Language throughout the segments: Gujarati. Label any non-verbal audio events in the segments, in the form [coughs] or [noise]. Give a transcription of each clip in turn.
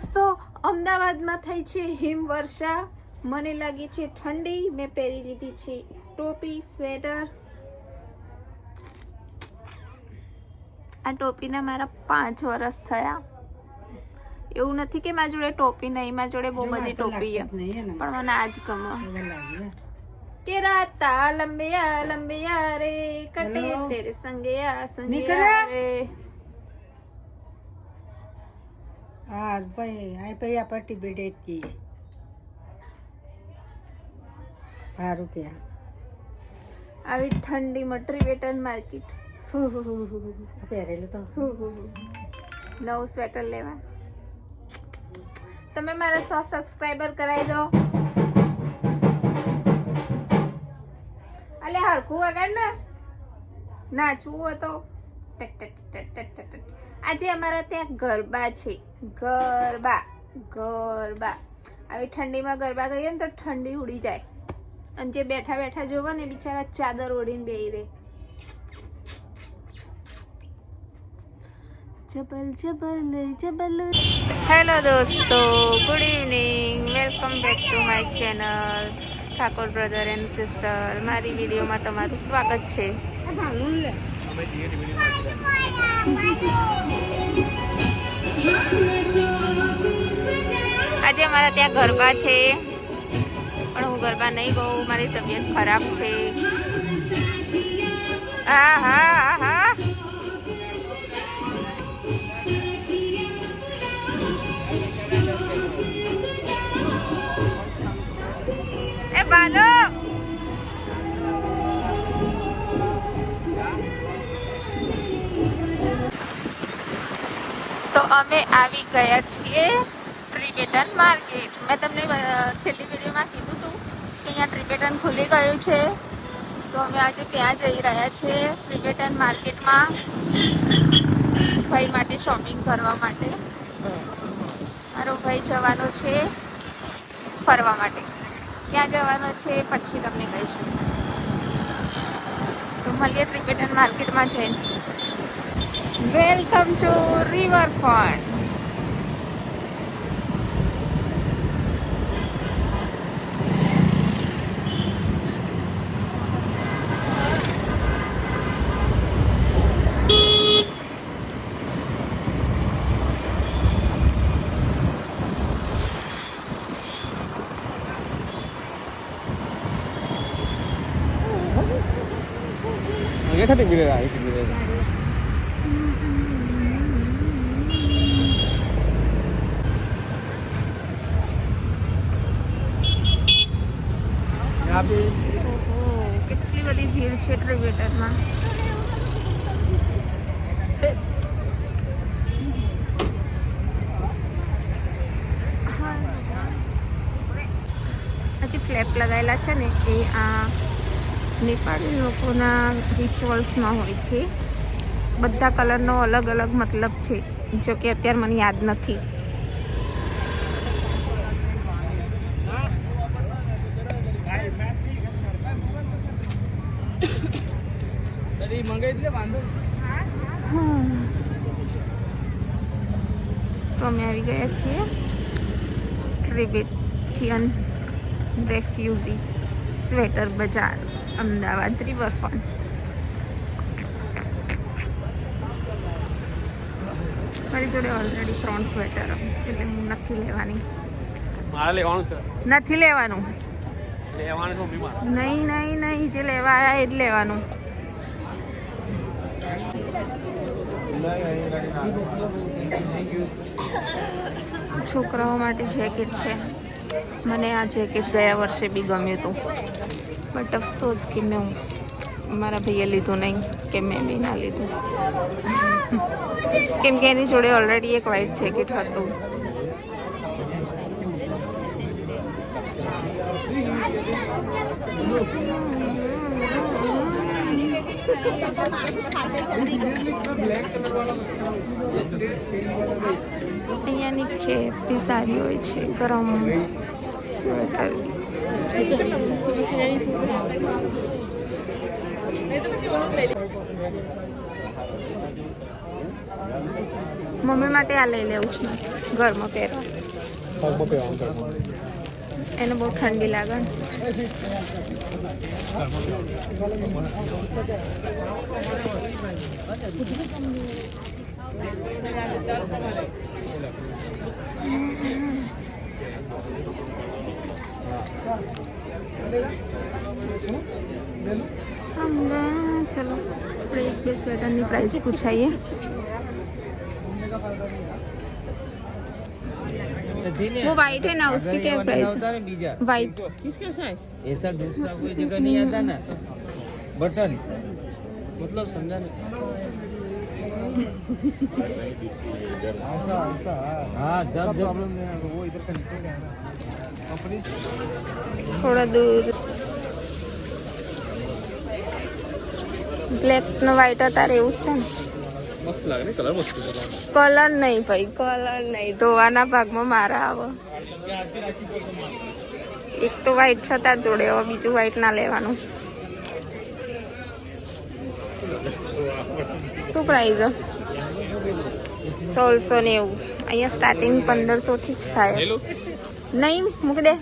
દોસ્તો અમદાવાદમાં થઈ છે હિમવર્ષા. મને લાગી છે ઠંડી. મેં પહેરી લીધી છે ટોપી સ્વેટર. આ ટોપીના મારા પાંચ વર્ષ થયા. એવું નથી કે મારા જોડે ટોપી નહીં મારા જોડે બહુ બધી ટોપી પણ મને આજ ગમે. કે રાતા લંબિયા લંબિયા રે કટે તેરે સંગયા સંગયા? રે. ભાઈ આ પટ્ટી બેડે સારું કે આવી ઠંડી મટરી વેટન માર્કેટ. પહેરેલું તો. નવું સ્વેટર લેવા. તમે મારા સો સબસ્ક્રાઈબર કરાવી દો. અલે હરખું વગર ને. નાચવું હતો આજે અમારા ત્યાં ગરબા છે. ગરબા ગરબા. આવી ઠંડીમાં ગરબા ગઈએ ને તો ઠંડી ઉડી જાય. અને જે બેઠા બેઠા જોવો ને બિચારા ચાદર ઓઢીને બેહી રહે. જબલ જબલ જબલ. હેલો દોસ્તો good evening welcome back to my channel Thakor brother and sister મારી વિડીયોમાં તમારું સ્વાગત છે. આજે અમારા ત્યાં ગરબા છે. પણ હું ગરબા નહીં ગઉં મારી તબિયત ખરાબ છે. હા હા હા. એ બાલો! તો અમે આવી ગયા છીએ ટ્રિબેટન માર્કેટ મેં તમને છેલ્લી વિડીયોમાં કીધું હતું કે અહીંયા ટ્રિબેટન ખુલી ગયું છે. તો અમે આજે ત્યાં જઈ રહ્યા છીએ ટ્રિબેટન માર્કેટમાં ભાઈ માટે શોપિંગ કરવા માટે. મારો ભાઈ જવાનો છે ફરવા માટે. ક્યાં જવાનો છે, પછી તમને કહીશું. તો મળીએ ટ્રિબેટન માર્કેટમાં જઈને. વેલકમ ટુ રિવરફ્રન્ટ એખાદી મિલે આવી મિલે ઓહો, કેટલી બધી ભીડ છે ટ્રિબ્યુટરમાં હજી ફ્લેપ લગાવેલા છે ને એ આ નેપાળી લોકોના રિચ્યુઅલ્સમાં હોય છે. બધા કલરનો અલગ અલગ મતલબ છે, જો કે અત્યારે મને યાદ નથી. [coughs] મંગાઈ વાંધો તો અમે આવી ગયા છીએ ટ્રિબેટિયન રેફ્યુઝી સ્વેટર બજાર અમદાવાદ રિવરફ્રન્ટ. મારી જોડે ઓલરેડી ત્રણ સ્વેટર એટલે હું નથી લેવાની. મારે લેવાનું છે. નથી લેવાનું? લેવાનું નહીં નહીં નહીં જે લેવા આવ્યા એ જ લેવાનું. છોકરાઓ માટે જેકેટ છે. મને આ જેકેટ ગયા વર્ષે બી ગમ્યું હતું. બટ અફસોસ કે મેં મારા ભાઈએ લીધું નહીં, કે મેં બી ના લીધું. કેમ કે એની જોડે ઓલરેડી એક વ્હાઈટ જેકેટ હતું. અહીંયાની બી સારી હોય છે ગરમ મમ્મી માટે આ લઈ લેવું છું. ઘરમાં પહેરવા એને બહુ ઠંડી લાગે. ચલો આપણે એક બે સ્વેટરની પ્રાઇસ પૂછાઈએ. वो वाइट है ना उसकी क्या प्राइस है बीजा वाइट किसका साइज ऐसा दूसरा कोई जगह नहीं आता ना बटन मतलब समझा नहीं ऐसा ऐसा हाँ जब जब प्रॉब्लम नहीं है वो इधर का निकलेगा ना कंपनी થોડા દૂર બ્લેક ને વ્હાઈટ અત્યારે એવું જ છે ને મસ્ત લાગે ને કલર નહીં ભાઈ કલર નહીં. ધોવાના ભાગમાં મારા આવો. એક તો વ્હાઈટ છતાં જોડે હવે બીજું વ્હાઈટ ના લેવાનું. શું પ્રાઇઝ સોળસો નેવું અહીંયા સ્ટાર્ટિંગ પંદરસો થી જ થાય. નહીં મૂકી દે.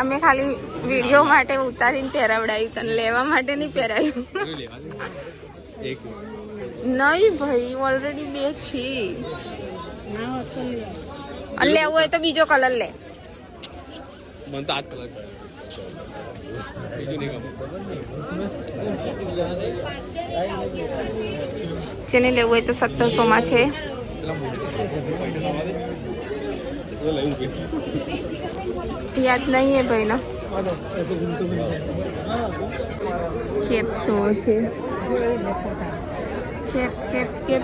અમે ખાલી વીડિયો માટે ઉતારીને પહેરાવડાવ્યું તને લેવા માટે નહીં પહેરાવ્યું. નહીં ભાઈ ઓલરેડી બે છે. લે અને લેવું હોય તો બીજો કલર લે. મને તો આ કલર નહીં જેને લેવું હોય તો સત્તરસો માં છે. યાદ નહીં હે ભાઈ ના કેપ શું છે? કેપ કેપ કેપ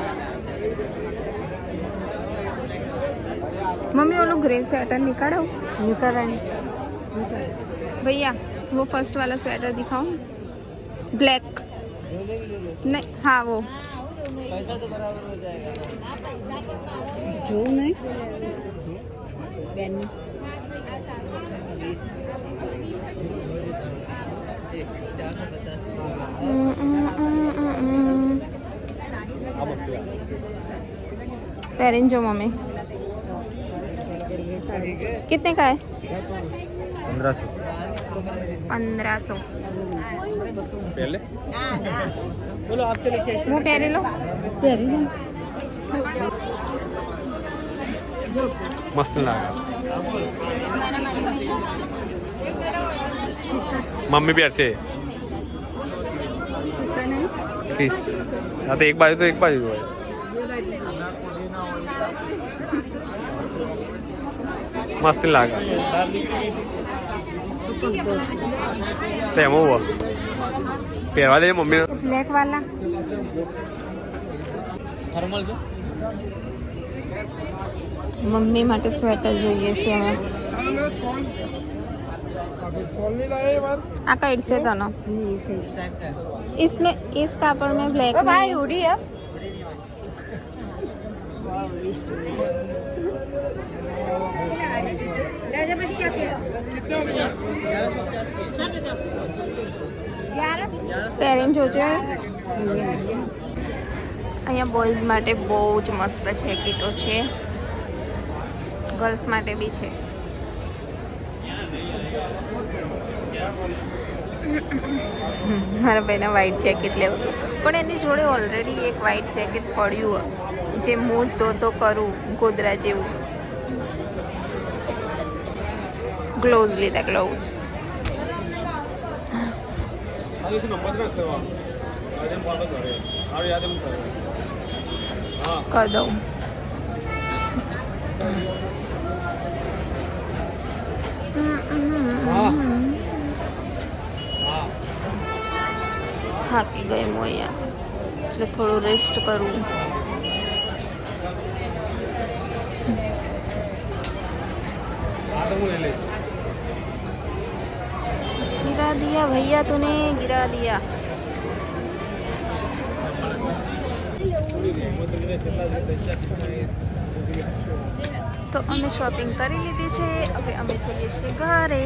मम्मी वो लोग ग्रे स्वेटर निकालो निकल आए निकल भैया वो फर्स्ट वाला स्वेटर दिखाओ ब्लैक नहीं हाँ वो पैसा तो बराबर हो जाएगा जो नहीं બેન एक चार सौ पचास पहन जो मम्मी कितने का है पंद्रह सौ पंद्रह सौ पहले बोलो आपके लिए वो पहले लो पहले मस्त लगा मम्मी प्यार से ફિશ હા તો એક બાજુ તો એક બાજુ હોય. મસ્ત લાગે. તો એમ હોવ પહેરવા દે મમ્મી. બ્લેક વાલા. થર્મલ જો મમ્મી માટે સ્વેટર જોઈએ છે અમે આ કઈ છે તનો? इसमें इस कापड़ में ब्लैक भाई उड़ी है પેરેન્ટ જોજો અહીંયા બોયઝ માટે બહુ જ મસ્ત છે કીટો છે ગર્લ્સ માટે બી છે મારા ભાઈને વ્હાઈટ જેકેટ લેવું હતું. પણ એની જોડે ઓલરેડી એક વ્હાઈટ જેકેટ પડ્યું હે, જે હું તો તો કરું ગોદરા જેવું. ગ્લોવ્સ લીધા ગ્લોવ્સ કરી. દઉં. થાકી ગઈ હું અહીંયા એટલે થોડું રેસ્ટ કરું गिरा दिया भैया तूने गिरा दिया તો અમે શોપિંગ કરી લીધી છે હવે અમે જઈએ છીએ ઘરે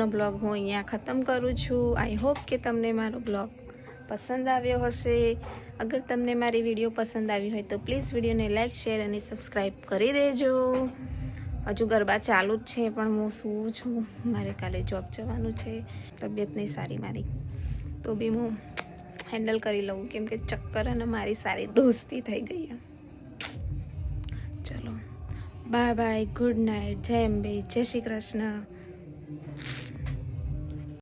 આજનો બ્લોગ હું અહીંયા ખતમ કરું છું. આઈ હોપ કે તમને મારો બ્લોગ પસંદ આવ્યો હશે. અગર તમને મારી વીડિયો પસંદ આવી હોય તો પ્લીઝ વિડીયોને લાઇક શેર અને સબસ્ક્રાઈબ કરી દેજો. હજુ ગરબા ચાલુ જ છે, પણ હું શું છું. મારે કાલે જોબ જવાનું છે. તબિયત નહીં સારી મારી. તો બી હું હેન્ડલ કરી લઉં, કેમ કે ચક્કર અને મારી સારી દોસ્તી થઈ ગઈ ચલો. બાય બાય ગુડ નાઇટ જય અંબે. જય શ્રી કૃષ્ણ.